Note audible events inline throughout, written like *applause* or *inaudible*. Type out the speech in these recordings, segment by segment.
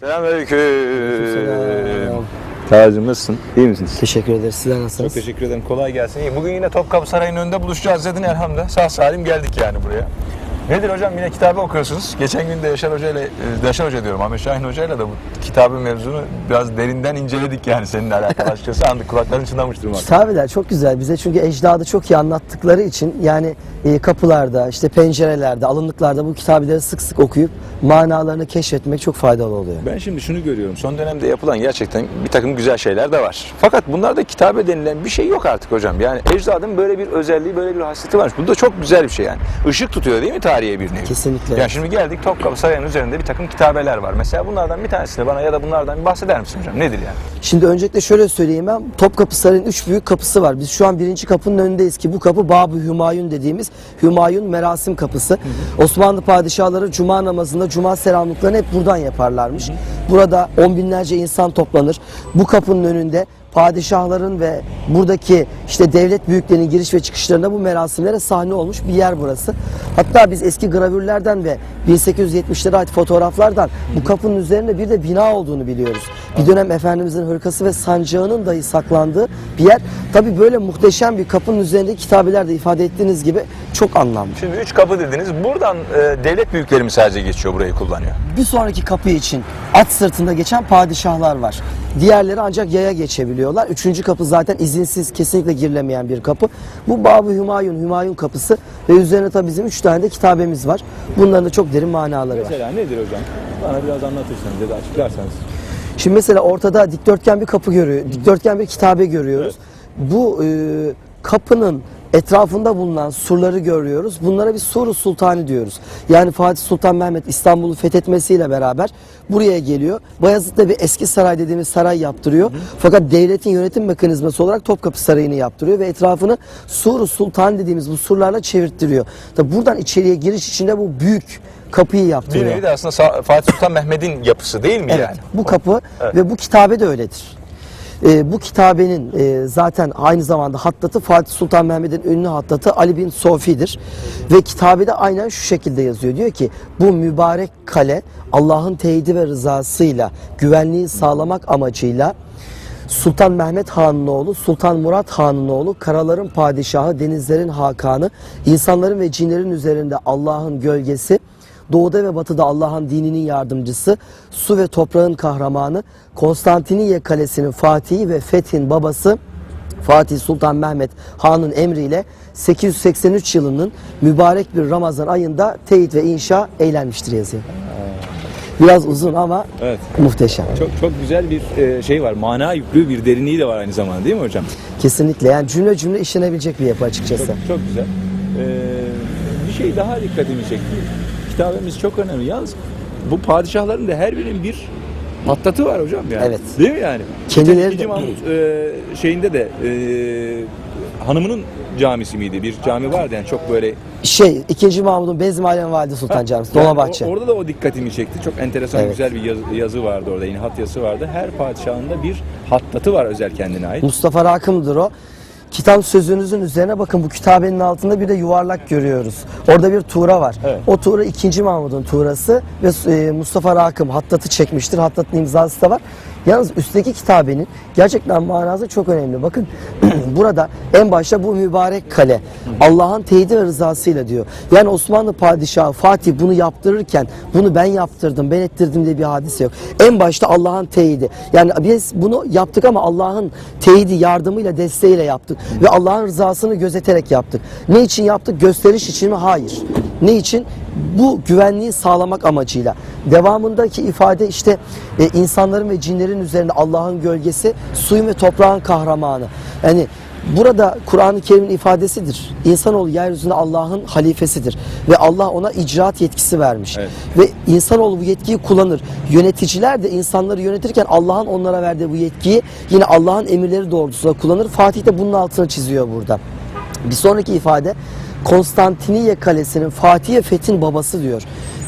Selamünaleyküm. Selam. Tacım nasılsın? İyi misiniz? Teşekkür ederiz. Sizler Çok nasılsınız? teşekkür ederim. Kolay gelsin. İyi. Bugün yine Topkapı Sarayı'nın önünde buluşacağız dedin elhamdülillah. Sağ salim geldik yani buraya. Nedir hocam? Yine kitabı okuyorsunuz. Geçen gün de Yaşar Hoca ile, e, Yaşar Hoca diyorum Ahmet Şahin Hoca ile de bu kitabın mevzunu biraz derinden inceledik yani seninle alakalı açıkçası. Andık kulakların çınlamıştır muhakkak. Kitabeler çok güzel. Bize çünkü ecdadı çok iyi anlattıkları için yani e, kapılarda, işte pencerelerde, alınlıklarda bu kitabeleri sık sık okuyup manalarını keşfetmek çok faydalı oluyor. Ben şimdi şunu görüyorum. Son dönemde yapılan gerçekten bir takım güzel şeyler de var. Fakat bunlarda kitabe denilen bir şey yok artık hocam. Yani ecdadın böyle bir özelliği, böyle bir hasreti var. Bu da çok güzel bir şey yani. Işık tutuyor değil mi tarihe bir nevi? Kesinlikle. Yani şimdi geldik Topkapı Sarayı'nın üzerinde bir takım kitabeler var. Mesela bunlardan bir tanesini bana ya da bunlardan bir bahseder misin hocam? Nedir yani? Şimdi öncelikle şöyle söyleyeyim ben. Topkapı Sarayı'nın üç büyük kapısı var. Biz şu an birinci kapının önündeyiz ki bu kapı Bab-ı Hümayun dediğimiz Hümayun Merasim Kapısı. Osmanlı padişahları cuma namazında cuma selamlıklarını hep buradan yaparlarmış. Burada on binlerce insan toplanır. Bu kapının önünde padişahların ve buradaki işte devlet büyüklerinin giriş ve çıkışlarında bu merasimlere sahne olmuş bir yer burası. Hatta biz eski gravürlerden ve 1870'lere ait fotoğraflardan bu kapının üzerinde bir de bina olduğunu biliyoruz. Bir dönem Efendimizin hırkası ve sancağının dahi saklandığı bir yer. Tabi böyle muhteşem bir kapının üzerindeki kitabelerde ifade ettiğiniz gibi çok anlamlı. Şimdi üç kapı dediniz. Buradan e, devlet büyükleri mi sadece geçiyor burayı kullanıyor? Bir sonraki kapı için at sırtında geçen padişahlar var. Diğerleri ancak yaya geçebiliyorlar. Üçüncü kapı zaten izinsiz kesinlikle girilemeyen bir kapı. Bu Bab-ı Hümayun, Hümayun kapısı ve üzerine tabi bizim üç tane de kitabemiz var. Bunların da çok derin manaları var. Mesela nedir hocam? Bana biraz anlatırsanız ya da açıklarsanız. Şimdi mesela ortada dikdörtgen bir kapı görüyor, dikdörtgen bir kitabe görüyoruz. Bu e, kapının etrafında bulunan surları görüyoruz. Bunlara bir Sur-u Sultani diyoruz. Yani Fatih Sultan Mehmet İstanbul'u fethetmesiyle beraber buraya geliyor. Bayezid'de bir eski saray dediğimiz saray yaptırıyor. Fakat devletin yönetim mekanizması olarak Topkapı Sarayı'nı yaptırıyor ve etrafını Sur-u Sultan dediğimiz bu surlarla çevirttiriyor. Tabi buradan içeriye giriş içinde bu büyük kapıyı Bir yaptırıyor. nevi de aslında Fatih Sultan Mehmet'in yapısı değil mi Evet, yani? bu kapı Evet. ve bu kitabe de öyledir. Ee, bu kitabenin e, zaten aynı zamanda hattatı Fatih Sultan Mehmet'in ünlü hattatı Ali bin Sofi'dir. Ve kitabede aynen şu şekilde yazıyor. Diyor ki bu mübarek kale Allah'ın teyidi ve rızasıyla güvenliği sağlamak amacıyla Sultan Mehmet Han'ın oğlu, Sultan Murat Han'ın oğlu, karaların padişahı, denizlerin hakanı, insanların ve cinlerin üzerinde Allah'ın gölgesi, doğuda ve batıda Allah'ın dininin yardımcısı, su ve toprağın kahramanı, Konstantiniye Kalesi'nin fatihi ve fethin babası, Fatih Sultan Mehmet Han'ın emriyle 883 yılının mübarek bir Ramazan ayında teyit ve inşa eylenmiştir yazıyor. Biraz uzun ama Evet. muhteşem. Çok çok güzel bir e, şey var. Mana yüklü bir derinliği de var aynı zamanda değil mi hocam? Kesinlikle yani cümle cümle işlenebilecek bir yapı açıkçası. Çok, çok güzel. Ee, bir şey daha dikkatimi çekti. Kitabemiz çok önemli. Yalnız bu padişahların da her birinin bir patlatı var hocam yani. Evet. Değil mi yani? Kendileri İkinci de- Mahmut e, şeyinde de e, hanımının camisi miydi? Bir cami vardı yani çok böyle Şey, 2. Mahmud'un Bezmialem Valide Sultan Camisi, Yani Dolmabahçe. orada da o dikkatimi çekti. Çok enteresan Evet. güzel bir yazı, yazı vardı orada. İnhat yazısı vardı. Her padişahın da bir hattatı var özel kendine ait. Mustafa Rakım'dır o. Kitap sözünüzün üzerine bakın bu kitabenin altında bir de yuvarlak görüyoruz. Orada bir tuğra var. Evet. O tuğra 2. Mahmud'un tuğrası ve e, Mustafa Rakım hattatı çekmiştir. Hattatın imzası da var. Yalnız üstteki kitabenin gerçekten manası çok önemli. Bakın *clears throat* burada en başta bu mübarek kale Allah'ın teyidi ve rızasıyla diyor. Yani Osmanlı padişahı Fatih bunu yaptırırken bunu ben yaptırdım, ben ettirdim diye bir hadise yok. En başta Allah'ın teyidi. Yani biz bunu yaptık ama Allah'ın teyidi yardımıyla, desteğiyle yaptık. Ve Allah'ın rızasını gözeterek yaptık. Ne için yaptık? Gösteriş için mi? Hayır. Ne için? Bu güvenliği sağlamak amacıyla. Devamındaki ifade işte e, insanların ve cinlerin üzerinde Allah'ın gölgesi, suyun ve toprağın kahramanı. Yani burada Kur'an-ı Kerim'in ifadesidir. İnsanoğlu yeryüzünde Allah'ın halifesidir ve Allah ona icraat yetkisi vermiş. Evet. Ve insanoğlu bu yetkiyi kullanır. Yöneticiler de insanları yönetirken Allah'ın onlara verdiği bu yetkiyi yine Allah'ın emirleri doğrultusunda kullanır. Fatih de bunun altını çiziyor burada. Bir sonraki ifade Konstantiniye Kalesi'nin Fatih'e Fethin babası diyor.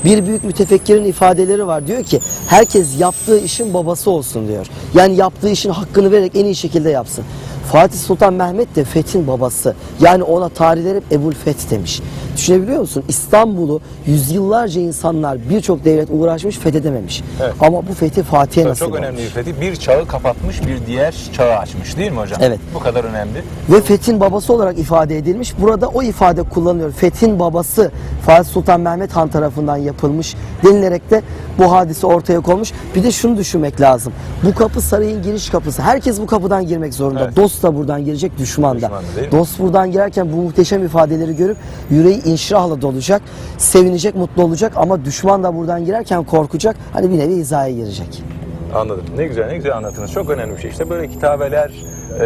Bir büyük mütefekkirin ifadeleri var. Diyor ki herkes yaptığı işin babası olsun diyor. Yani yaptığı işin hakkını vererek en iyi şekilde yapsın. Fatih Sultan Mehmet de fethin babası. Yani ona tarihler hep Ebul Feth demiş. Düşünebiliyor musun? İstanbul'u yüzyıllarca insanlar birçok devlet uğraşmış fethedememiş. Evet. Ama bu fethi Fatih'e nasip Çok önemli bir fethi. Bir çağı kapatmış, bir diğer çağı açmış değil mi hocam? Evet. Bu kadar önemli. Ve fethin babası olarak ifade edilmiş. Burada o ifade kullanılıyor. Fethin babası Fatih Sultan Mehmet Han tarafından yapılmış denilerek de bu hadise ortaya konmuş. Bir de şunu düşünmek lazım. Bu kapı sarayın giriş kapısı. Herkes bu kapıdan girmek zorunda. Evet. Dost da buradan girecek, düşman da. Düşman da değil mi? Dost buradan girerken bu muhteşem ifadeleri görüp yüreği inşirahla dolacak, sevinecek, mutlu olacak ama düşman da buradan girerken korkacak. Hani bir nevi hizaya girecek. Anladım. Ne güzel, ne güzel anlattınız. Çok önemli bir şey. İşte böyle kitabeler, e,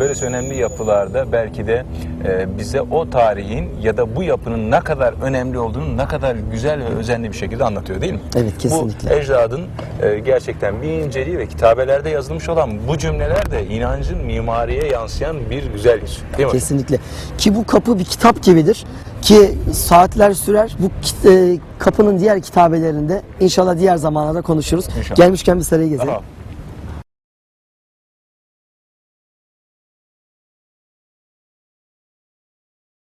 böylesi önemli yapılarda belki de e, bize o tarihin ya da bu yapının ne kadar önemli olduğunu ne kadar güzel ve özenli bir şekilde anlatıyor değil mi? Evet, kesinlikle. Bu ecdadın e, gerçekten bir inceliği ve kitabelerde yazılmış olan bu cümleler de inancın mimariye yansıyan bir güzel yüz. Değil mi? Kesinlikle. Ki bu kapı bir kitap gibidir. Ki saatler sürer. Bu e, kapının diğer kitabelerinde inşallah diğer zamanlarda konuşuruz. İnşallah. Gelmişken bir sarayı gezelim. Tamam.